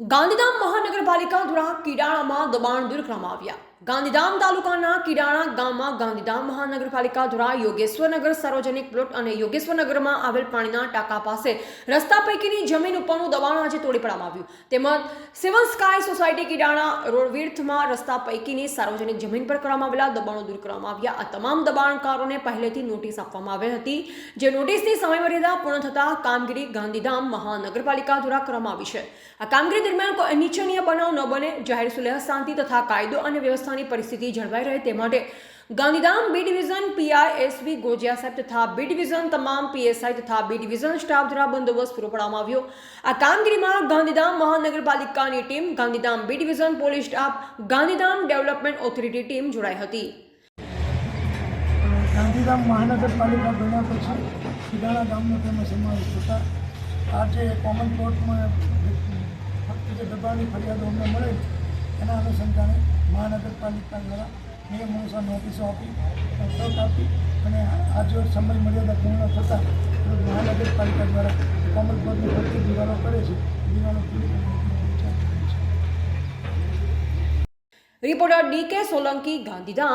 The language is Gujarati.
ગાંધીધામ મહાનગરપાલિકા દ્વારા કિડાણામાં દબાણ દૂર કરવામાં આવ્યા. ગાંધીધામ તાલુકાના કિડાણા ગામમાં ગાંધીધામ મહાનગરપાલિકા દ્વારા યોગેશ્વરનગર સાર્વજનિક પ્લોટ અને યોગેશ્વરનગરમાં આવેલ પાણીના ટાંકા પાસે રસ્તા પૈકીની જમીન ઉપરનું દબાણ આજે તોડી પાડવામાં આવ્યું. તેમજ સિવલ સ્કાય સોસાયટી કિડાણા રોડવીર્થમાં રસ્તા પૈકીની સાર્વજનિક જમીન પર કરવામાં આવેલા દબાણો દૂર કરવામાં આવ્યા. આ તમામ દબાણકારોને પહેલેથી નોટિસ આપવામાં આવી હતી. જે નોટિસની સમયમર્યાદા પૂર્ણ થતાં કામગીરી ગાંધીધામ મહાનગરપાલિકા દ્વારા કરવામાં આવી છે. આ કામગીરી દરમિયાન કોઈ અનિચ્છનીય બનાવ ન બને. જાહેર સુલેહ શાંતિ તથા કાયદો અને વ્યવસ્થાની પરિસ્થિતિ જળવાઈ રહે તે માટે ગાંધીધામ બી ડિવિઝન પીઆઈએસવી ગોજિયા સાહેબ તથા બી ડિવિઝન તમામ પીએસઆઈ તથા બી ડિવિઝન સ્ટાફ દ્વારા બંદોબસ્ત પૂરો પાડવામાં આવ્યો. આ કામગીરીમાં ગાંધીધામ મહાનગરપાલિકાની team, Gandhidham B division police staff, Gandhidham development authority team જોડાઈ હતી. ગાંધીધામ મહાનગરપાલિકા બન્યા પછી ખીડાણા ગામનો તેનો સમાવેશ થતા. આજે કોમન કોર્ટમાં ફક્ત જે દબાણની ફરિયાદો અમને મળે એના અનુસંધાને મહાનગરપાલિકા દ્વારા નિયમ અનુસાર નોટિસો આપી તક આપી અને આજે સમય મર્યાદા પૂર્ણ થતાં મહાનગરપાલિકા દ્વારા કોર્ટની ફરતી દિવાલો કરે છે. દિવાલો પૂરી રિપોર્ટર ડી કે સોલંકી ગાંધીધામ